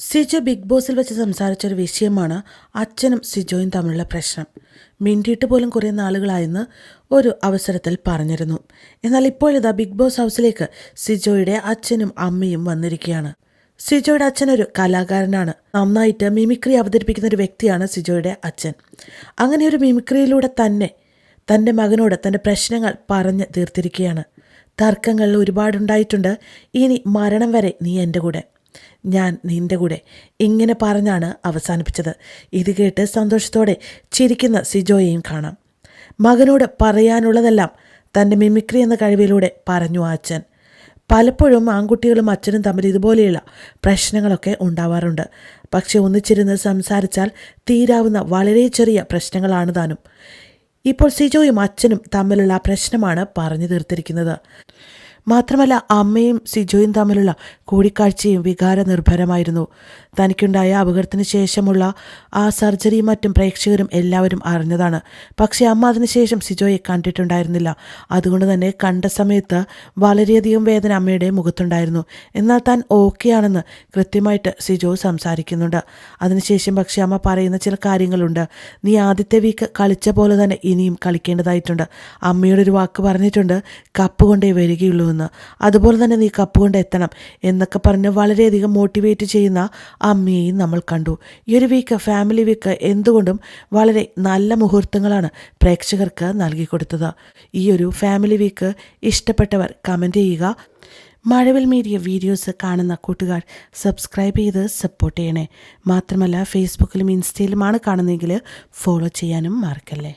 Sijo big ബോസിൽ വെച്ച് സംസാരിച്ച ഒരു വിഷയമാണ് അച്ഛനും സിജോയും തമ്മിലുള്ള പ്രശ്നം. മിണ്ടിയിട്ട് പോലും കുറേ നാളുകളായെന്ന് ഒരു അവസരത്തിൽ പറഞ്ഞിരുന്നു. എന്നാൽ ഇപ്പോൾ ഇതാ ബിഗ് ബോസ് ഹൗസിലേക്ക് സിജോയുടെ അച്ഛനും അമ്മയും വന്നിരിക്കുകയാണ്. സിജോയുടെ അച്ഛൻ ഒരു കലാകാരനാണ്. നന്നായിട്ട് മിമിക്രി അവതരിപ്പിക്കുന്ന ഒരു വ്യക്തിയാണ് സിജോയുടെ അച്ഛൻ. അങ്ങനെ ഒരു മിമിക്രിയിലൂടെ തന്നെ തന്റെ മകനോട് തന്റെ പ്രശ്നങ്ങൾ പറഞ്ഞ് തീർത്തിരിക്കുകയാണ്. തർക്കങ്ങൾ ഒരുപാടുണ്ടായിട്ടുണ്ട്. ഇനി മരണം വരെ നീ എന്റെ കൂടെ. ഞാൻ നിന്റെ കൂടെ ഇങ്ങനെ പറഞ്ഞാണ് അവസാനിപ്പിച്ചത്. ഇത് കേട്ട് സന്തോഷത്തോടെ ചിരിക്കുന്ന സിജോയെയും കാണാം. മകനോട് പറയാനുള്ളതെല്ലാം തന്റെ മിമിക്രി എന്ന കഴിവിലൂടെ പറഞ്ഞു അച്ഛൻ. പലപ്പോഴും ആൺകുട്ടികളും അച്ഛനും തമ്മിൽ ഇതുപോലെയുള്ള പ്രശ്നങ്ങളൊക്കെ ഉണ്ടാവാറുണ്ട്. പക്ഷെ ഒന്നിച്ചിരുന്ന് സംസാരിച്ചാൽ തീരാവുന്ന വളരെ ചെറിയ പ്രശ്നങ്ങളാണ് താനും. ഇപ്പോൾ സിജോയും അച്ഛനും തമ്മിലുള്ള പ്രശ്നമാണ് പറഞ്ഞു തീർത്തിരിക്കുന്നത്. മാത്രമല്ല അമ്മയും സിജോയും തമ്മിലുള്ള കൂടിക്കാഴ്ചയും വികാരനിർഭരമായിരുന്നു. തനിക്കുണ്ടായ അപകടത്തിന് ശേഷമുള്ള ആ സർജറിയും മറ്റും പ്രേക്ഷകരും എല്ലാവരും അറിഞ്ഞതാണ്. പക്ഷേ അമ്മ അതിനുശേഷം സിജോയെ കണ്ടിട്ടുണ്ടായിരുന്നില്ല. അതുകൊണ്ട് തന്നെ കണ്ട സമയത്ത് വളരെയധികം വേദന അമ്മയുടെ മുഖത്തുണ്ടായിരുന്നു. എന്നാൽ താൻ ഓക്കെയാണെന്ന് കൃത്യമായിട്ട് സിജോ സംസാരിക്കുന്നുണ്ട്. അതിനുശേഷം പക്ഷേ അമ്മ പറയുന്ന ചില കാര്യങ്ങളുണ്ട്. നീ ആദ്യത്തെ വീക്ക് കളിച്ച പോലെ തന്നെ ഇനിയും കളിക്കേണ്ടതായിട്ടുണ്ട്. അമ്മയുടെ ഒരു വാക്ക് പറഞ്ഞിട്ടുണ്ട്. കപ്പ് കൊണ്ടേ വരികയുള്ളൂ എന്ന് അതുപോലെ തന്നെ നീ കപ്പ് കൊണ്ട് എത്തണം എന്നൊക്കെ പറഞ്ഞ് വളരെയധികം മോട്ടിവേറ്റ് ചെയ്യുന്ന അമ്മയെയും നമ്മൾ കണ്ടു. ഈ ഒരു വീക്ക് ഫാമിലി വീക്ക് എന്തുകൊണ്ടും വളരെ നല്ല മുഹൂർത്തങ്ങളാണ് പ്രേക്ഷകർക്ക് നൽകി കൊടുത്തത്. ഈ ഒരു ഫാമിലി വീക്ക് ഇഷ്ടപ്പെട്ടവർ കമന്റ് ചെയ്യുക. മഴവിൽ മീഡിയ വീഡിയോസ് കാണുന്ന കൂട്ടുകാർ സബ്സ്ക്രൈബ് ചെയ്ത് സപ്പോർട്ട് ചെയ്യണേ. മാത്രമല്ല ഫേസ്ബുക്കിലും ഇൻസ്റ്റയിലുമാണ് കാണുന്നതെങ്കിൽ ഫോളോ ചെയ്യാനും മറക്കല്ലേ.